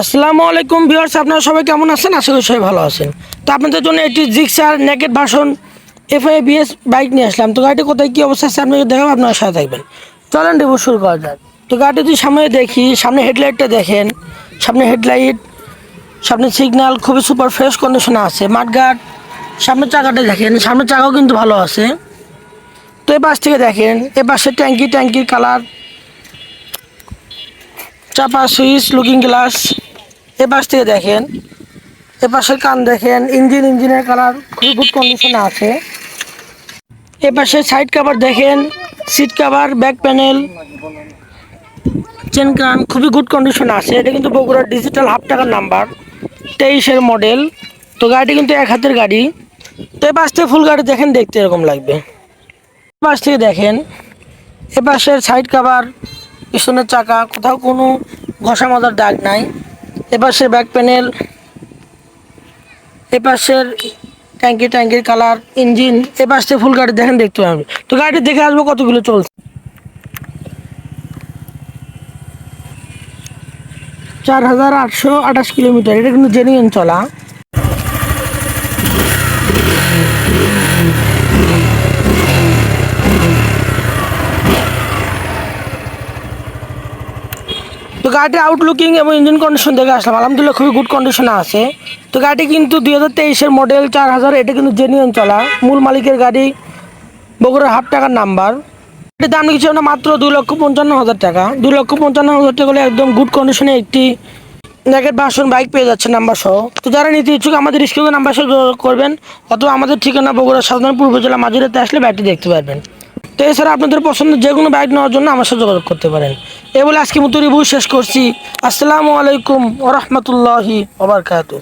আসসালামু আলাইকুম ভিউয়ার্স, আপনারা সবাই কেমন আছেন? আশা করি সবাই ভালো আছেন। তো আপনাদের জন্য একটি Gixxer naked version FI BS bike নিয়ে আসলাম। তো গাড়িটি কোথায়, কী অবস্থা আছে আপনাকে দেখাবো আপনারা সাথে থাকবেন। চলেন রিভিউ শুরু করা যাক। তো গাড়িটি যদি সামনে দেখি, সামনে হেডলাইটটা দেখেন। সামনে হেডলাইট, সামনে সিগন্যাল খুবই সুপার ফ্রেশ কন্ডিশনে আছে। মাঠঘাট সামনের চাকাটা দেখেন। সামনের চাকাও কিন্তু ভালো আছে। তো এ পাশ থেকে দেখেন এ পাশে ট্যাঙ্কি, ট্যাঙ্কির কালার চাপা সুইচ লুকিং গ্লাস এ পাশ থেকে দেখেন, এ পাশের কান দেখেন, ইঞ্জিন, ইঞ্জিনের কালার খুবই গুড কন্ডিশনে আছে। এ পাশে সাইড কাভার দেখেন seat cover back panel chain ক্রান খুবই গুড কন্ডিশনে আছে। এটা কিন্তু বগুড়ার ডিজিটাল হাফ টাকার নাম্বার তেইশের মডেল তো গাড়িটি কিন্তু এক হাতের গাড়ি। তো এ পাশ থেকে ফুল গাড়ি দেখেন, দেখতে এরকম লাগবে। এ পাশ থেকে দেখেন, এ পাশের সাইড কাভার পিছনের চাকা, কোথাও কোনো ঘষা মাজার দাগ নাই। এপাশের ব্যাক প্যানেল এপাশের ট্যাঙ্কি ট্যাঙ্কির কালার ইঞ্জিন এপাশে ফুল গাড়ি দেখেন, দেখতে পাবেন। তো গাড়িটি দেখে আসব কতগুলো চলছে। চার হাজার আটশো আঠাশ কিলোমিটার, এটা কিন্তু জেনুইন চলা। তো গাড়িটির আউটলুকিং এবং ইঞ্জিন কন্ডিশন দেখে আসলাম। আলহামদুলিল্লাহ খুবই গুড কন্ডিশনে আছে। তো গাড়িটি কিন্তু দুই হাজার তেইশের মডেল চার হাজার, এটা কিন্তু জেনুইন চলা। মূল মালিকের গাড়ি বগুড়ার হাফ টাকার নাম্বার এটির দাম কিছু না মাত্র দুই লক্ষ পঞ্চান্ন হাজার টাকা। দুই লক্ষ পঞ্চান্ন হাজার টাকা হলে একদম গুড কন্ডিশনে একটি ন্যাকেট বাসন বাইক পেয়ে যাচ্ছে নাম্বার সহ। তো যারা নিতে ইচ্ছুক, আমাদের স্ক্রিনে নাম্বার সহ যোগাযোগ করবেন। অথবা আমাদের ঠিকানা বগুড়া সাধারণ পূর্ব জেলা মাঝিরাতে আসলে বাইকটি দেখতে পারবেন। তো এছাড়া আপনাদের পছন্দের যে কোনো বাইক নেওয়ার জন্য আমার সাথে যোগাযোগ করতে পারেন। এ বলে আজকে মতো রিভিউ শেষ করছি। আসসালামু আলাইকুম ওরহমতুল্লাহি ওবরকাতু